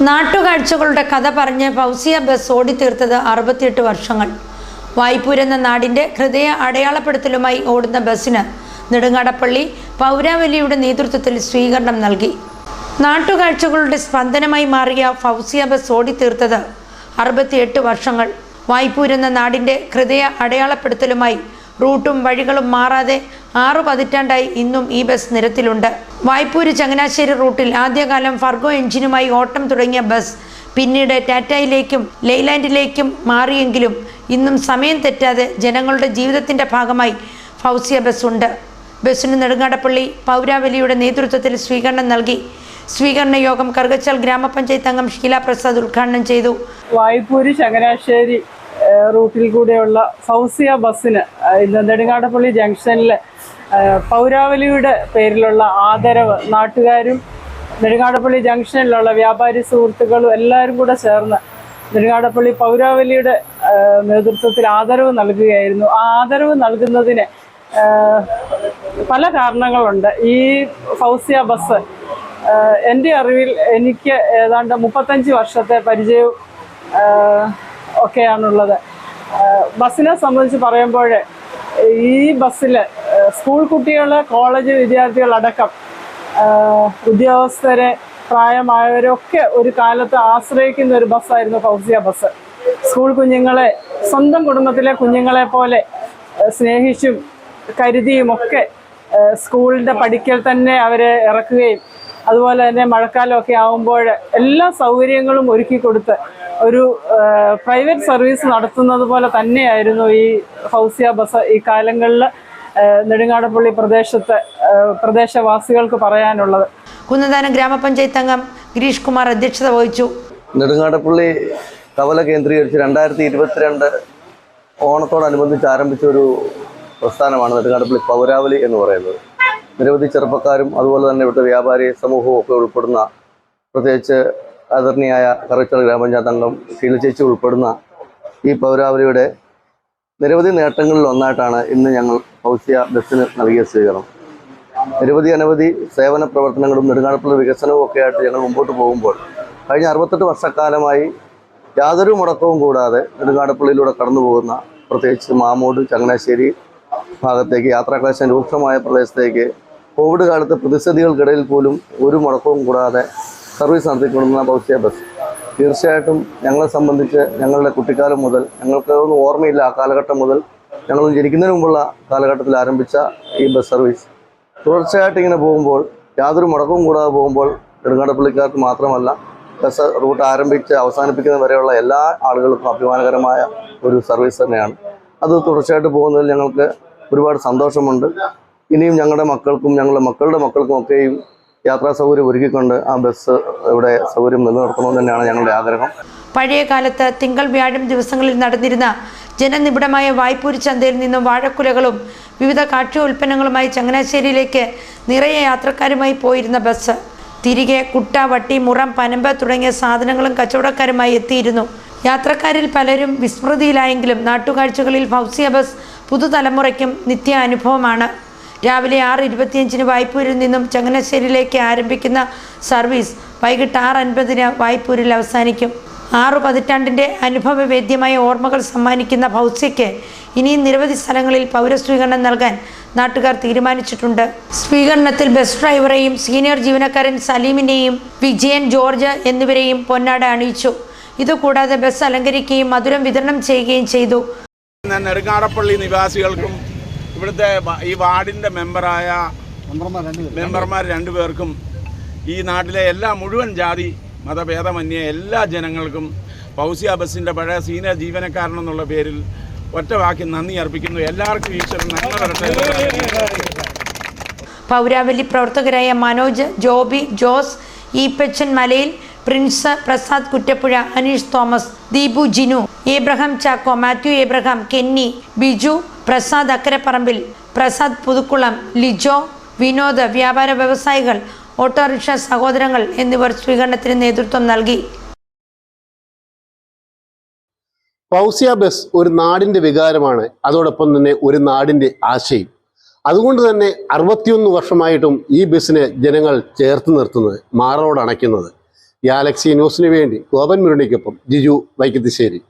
നാട്ടുകാഴ്ചകളുടെ കഥ പറഞ്ഞ് ഫൗസിയ ബസ് ഓടിത്തീർത്തത് അറുപത്തിയെട്ട് വർഷങ്ങൾ. വായ്പൂർ എന്ന നാടിന്റെ ഹൃദയ അടയാളപ്പെടുത്തലുമായി ഓടുന്ന ബസ്സിന് നെടുങ്ങാടപ്പള്ളി പൗരാവലിയുടെ നേതൃത്വത്തിൽ സ്വീകരണം നൽകി. നാട്ടുകാഴ്ചകളുടെ സ്പന്ദനമായി മാറിയ ഫൗസിയ ബസ് ഓടിത്തീർത്തത് അറുപത്തിയെട്ട് വർഷങ്ങൾ. വായ്പൂർ എന്ന നാടിന്റെ ഹൃദയ അടയാളപ്പെടുത്തലുമായി റൂട്ടും വഴികളും മാറാതെ ആറു പതിറ്റാണ്ടായി ഇന്നും ഈ ബസ് നിരത്തിലുണ്ട്. വായ്പൂര് ചങ്ങനാശ്ശേരി റൂട്ടിൽ ആദ്യകാലം ഫർഗോ എഞ്ചിനുമായി ഓട്ടം തുടങ്ങിയ ബസ് പിന്നീട് ടാറ്റയിലേക്കും ലെയ്ലാൻഡിലേക്കും മാറിയെങ്കിലും ഇന്നും സമയം തെറ്റാതെ ജനങ്ങളുടെ ജീവിതത്തിന്റെ ഭാഗമായി ഫൗസിയ ബസ് ഉണ്ട്. ബസ്സിന് നെടുങ്ങാടപ്പള്ളി പൗരാവലിയുടെ നേതൃത്വത്തിൽ സ്വീകരണം നൽകി. സ്വീകരണ യോഗം കറുകച്ചാൽ ഗ്രാമപഞ്ചായത്ത് അംഗം ഷീല പ്രസാദ് ഉദ്ഘാടനം ചെയ്തു. വായ്പൂര് ചങ്ങനാശ്ശേരി റൂട്ടിൽ കൂടെയുള്ള ഫൗസിയ ബസ്സിന് ഇന്ന് നെടുങ്ങാടപ്പള്ളി ജംഗ്ഷനിൽ പൗരാവലിയുടെ പേരിലുള്ള ആദരവ് നാട്ടുകാരും നെടുങ്ങാടപ്പള്ളി ജംഗ്ഷനിലുള്ള വ്യാപാരി സുഹൃത്തുക്കളും എല്ലാവരും കൂടെ ചേർന്ന് നെടുങ്ങാടപ്പള്ളി പൗരാവലിയുടെ നേതൃത്വത്തിൽ ആദരവ് നൽകുകയായിരുന്നു. ആ ആദരവ് നൽകുന്നതിന് പല കാരണങ്ങളുണ്ട്. ഈ ഫൗസിയ ബസ് എന്റെ അറിവിൽ എനിക്ക് ഏതാണ്ട് മുപ്പത്തഞ്ച് വർഷത്തെ പരിചയവും ഒക്കെയാണുള്ളത്. ബസ്സിനെ സംബന്ധിച്ച് പറയുമ്പോൾ ഈ ബസ്സിൽ സ്കൂൾ കുട്ടികൾ കോളേജ് വിദ്യാർത്ഥികളടക്കം ഉദ്യോഗസ്ഥരെ പ്രായമായവരൊക്കെ ഒരു കാലത്ത് ആശ്രയിക്കുന്ന ഒരു ബസ്സായിരുന്നു ഫൗസിയ ബസ്. സ്കൂൾ കുഞ്ഞുങ്ങളെ സ്വന്തം കുടുംബത്തിലെ കുഞ്ഞുങ്ങളെ പോലെ സ്നേഹിച്ചും കരുതിയുമൊക്കെ സ്കൂളിന്റെ പഠിക്കൽ തന്നെ അവരെ ഇറക്കുകയും അതുപോലെ തന്നെ മഴക്കാലമൊക്കെ ആകുമ്പോൾ എല്ലാ സൗകര്യങ്ങളും ഒരുക്കി കൊടുത്ത് ഒരു പ്രൈവറ്റ് സർവീസ് നടത്തുന്നത് പോലെ തന്നെയായിരുന്നു ഈ ഫൗസിയ ബസ് ഈ കാലങ്ങളിൽ നെടുങ്ങാടപ്പള്ളി പ്രദേശത്ത് പ്രദേശവാസികൾക്ക് പറയാനുള്ളത്. കുന്നദാനം ഗ്രാമപഞ്ചായത്ത് അംഗം ഗിരീഷ് കുമാർ അധ്യക്ഷത വഹിച്ചു. നെടുങ്ങാടപ്പള്ളി കവല കേന്ദ്രീകരിച്ച് രണ്ടായിരത്തി ഇരുപത്തിരണ്ട് ഓണത്തോടനുബന്ധിച്ച് ആരംഭിച്ച ഒരു പ്രസ്ഥാനമാണ് നെടുങ്ങാടപ്പള്ളി പൗരാവലി എന്ന് പറയുന്നത്. നിരവധി ചെറുപ്പക്കാരും അതുപോലെ തന്നെ ഇവിടുത്തെ വ്യാപാരി സമൂഹവും ഒക്കെ ഉൾപ്പെടുന്ന പ്രത്യേകിച്ച് ആദരണീയായ കറച്ചൽ ഗ്രാമപഞ്ചായത്ത് അംഗം ഷീല ചേച്ചി ഉൾപ്പെടുന്ന ഈ പൗരാവലിയുടെ നിരവധി നേട്ടങ്ങളിൽ ഒന്നായിട്ടാണ് ഇന്ന് ഞങ്ങൾ ഹൗസിയ ബസ്സിന് നൽകിയ സ്വീകരണം. നിരവധി അനവധി സേവന പ്രവർത്തനങ്ങളും നെടുങ്ങാടപ്പുള്ള വികസനവും ഒക്കെ ആയിട്ട് ഞങ്ങൾ മുമ്പോട്ട് പോകുമ്പോൾ കഴിഞ്ഞ അറുപത്തെട്ട് വർഷക്കാലമായി യാതൊരു മുടക്കവും കൂടാതെ നെടുങ്ങാടപ്പള്ളിയിലൂടെ കടന്നു പോകുന്ന പ്രത്യേകിച്ച് മാമൂട് ചങ്ങനാശ്ശേരി ഭാഗത്തേക്ക് യാത്രാക്ലേശം രൂക്ഷമായ പ്രദേശത്തേക്ക് കോവിഡ് കാലത്ത് പ്രതിസന്ധികൾക്കിടയിൽ പോലും ഒരു മുടക്കവും കൂടാതെ സർവീസ് നടത്തിക്കൊണ്ടുന്ന ഭവിഷ്യ ബസ് തീർച്ചയായിട്ടും ഞങ്ങളെ സംബന്ധിച്ച് ഞങ്ങളുടെ കുട്ടിക്കാലം മുതൽ ഞങ്ങൾക്ക് ഒന്നും ഓർമ്മയില്ല ആ കാലഘട്ടം മുതൽ ഞങ്ങൾ ജനിക്കുന്നതിന് മുമ്പുള്ള കാലഘട്ടത്തിൽ ആരംഭിച്ച ഈ ബസ് സർവീസ്. തുടർച്ചയായിട്ട് ഇങ്ങനെ പോകുമ്പോൾ യാതൊരു മുടക്കവും കൂടാതെ പോകുമ്പോൾ നെടുങ്ങാടപ്പള്ളിക്കാർക്ക് മാത്രമല്ല ബസ് റൂട്ട് ആരംഭിച്ച് അവസാനിപ്പിക്കുന്ന വരെയുള്ള എല്ലാ ആളുകൾക്കും അഭിമാനകരമായ ഒരു സർവീസ് തന്നെയാണ്. അത് തുടർച്ചയായിട്ട് പോകുന്നതിൽ ഞങ്ങൾക്ക് ഒരുപാട് സന്തോഷമുണ്ട്. ഇനിയും ഞങ്ങളുടെ മക്കൾക്കും ഞങ്ങളുടെ മക്കളുടെ മക്കൾക്കും ഒക്കെയും യാത്രാ സൗകര്യം ഒരുക്കിക്കൊണ്ട് ആ ബസ് ഇവിടെ സൗകര്യം നിലനിർത്തണമെന്ന് തന്നെയാണ് ഞങ്ങളുടെ ആഗ്രഹം. പഴയ കാലത്ത് തിങ്കൾ വ്യാഴം ദിവസങ്ങളിൽ നടന്നിരുന്ന ജനനിബിഡമായ വായ്പൂരി ചന്തയിൽ നിന്നും വാഴക്കുലകളും വിവിധ കാർഷിക ഉൽപ്പന്നങ്ങളുമായി ചങ്ങനാശ്ശേരിയിലേക്ക് നിറയെ യാത്രക്കാരുമായി പോയിരുന്ന ബസ് തിരികെ കുട്ട വട്ടി മുറം പനമ്പ തുടങ്ങിയ സാധനങ്ങളും കച്ചവടക്കാരുമായി എത്തിയിരുന്നു. യാത്രക്കാരിൽ പലരും വിസ്മൃതിയിലായെങ്കിലും നാട്ടുകാഴ്ചകളിൽ ഫൗസിയ ബസ് പുതുതലമുറയ്ക്കും നിത്യ അനുഭവമാണ് രാവിലെ ആറ് ഇരുപത്തിയഞ്ചിന് വായ്പൂരിൽ നിന്നും ചങ്ങനാശ്ശേരിയിലേക്ക് ആരംഭിക്കുന്ന സർവീസ് വൈകിട്ട് ആറ് അൻപതിന് വായ്പൂരിൽ അവസാനിക്കും. ആറു പതിറ്റാണ്ടിന്റെ അനുഭവവേദ്യമായ ഓർമ്മകൾ സമ്മാനിക്കുന്ന ഭൗസ്യയ്ക്ക് ഇനിയും നിരവധി സ്ഥലങ്ങളിൽ പൗരസ്വീകരണം നൽകാൻ നാട്ടുകാർ തീരുമാനിച്ചിട്ടുണ്ട്. സ്വീകരണത്തിൽ ബസ് ഡ്രൈവറെയും സീനിയർ ജീവനക്കാരൻ സലീമിനെയും വിജയൻ ജോർജ് എന്നിവരെയും പൊന്നാട അണിയിച്ചു. ഇതുകൂടാതെ ബസ് അലങ്കരിക്കുകയും മധുരം വിതരണം ചെയ്യുകയും ചെയ്തു. നെടുങ്ങാടപ്പള്ളി നിവാസികൾക്കും ഇവിടുത്തെ ഈ വാർഡിന്റെ മെമ്പറായ മെമ്പർമാർ രണ്ടുപേർക്കും ഈ നാട്ടിലെ എല്ലാ മുഴുവൻ ജാതി മതഭേദമന്യേ എല്ലാ ജനങ്ങൾക്കും പൗസിയ ബസ്സിന്റെ പഴയ സീനിയർ ജീവനക്കാരനെന്നുള്ള പേരിൽ ഒറ്റ വാക്കി നന്ദി അർപ്പിക്കുന്നു. എല്ലാവർക്കും ഈശ്വരൻ നന്മ വരട്ടെ പൗരാവലി പ്രവർത്തകരായ മനോജ് ജോബി ജോസ് ഈപ്പച്ചൻ മലയിൽ പ്രിൻസ് പ്രസാദ് കുറ്റപ്പുഴ അനീഷ് തോമസ് ദീപു ജിനു ഏബ്രഹാം ചാക്കോ മാത്യു ഏബ്രഹാം കെന്നി ബിജു പ്രസാദ് അക്കരപ്പറമ്പിൽ പ്രസാദ് പുതുക്കുളം ലിജോ വിനോദ് വ്യാപാര വ്യവസായികൾ ഓട്ടോറിക്ഷ സഹോദരങ്ങൾ എന്നിവർ സ്വീകരണത്തിന് നേതൃത്വം നൽകി. പൗസിയ ബസ് ഒരു നാടിന്റെ വികാരമാണ്. അതോടൊപ്പം തന്നെ ഒരു നാടിന്റെ ആശയം. അതുകൊണ്ട് തന്നെ അറുപത്തിയൊന്ന് വർഷമായിട്ടും ഈ ബസ്സിനെ ജനങ്ങൾ ചേർത്ത് നിർത്തുന്നത് മാറോട് അണയ്ക്കുന്നത് ഗാലക്സി ന്യൂസിന് വേണ്ടി ഗോപൻ മുരളിക്കൊപ്പം ജിജു വൈക്കത്തിശ്ശേരി.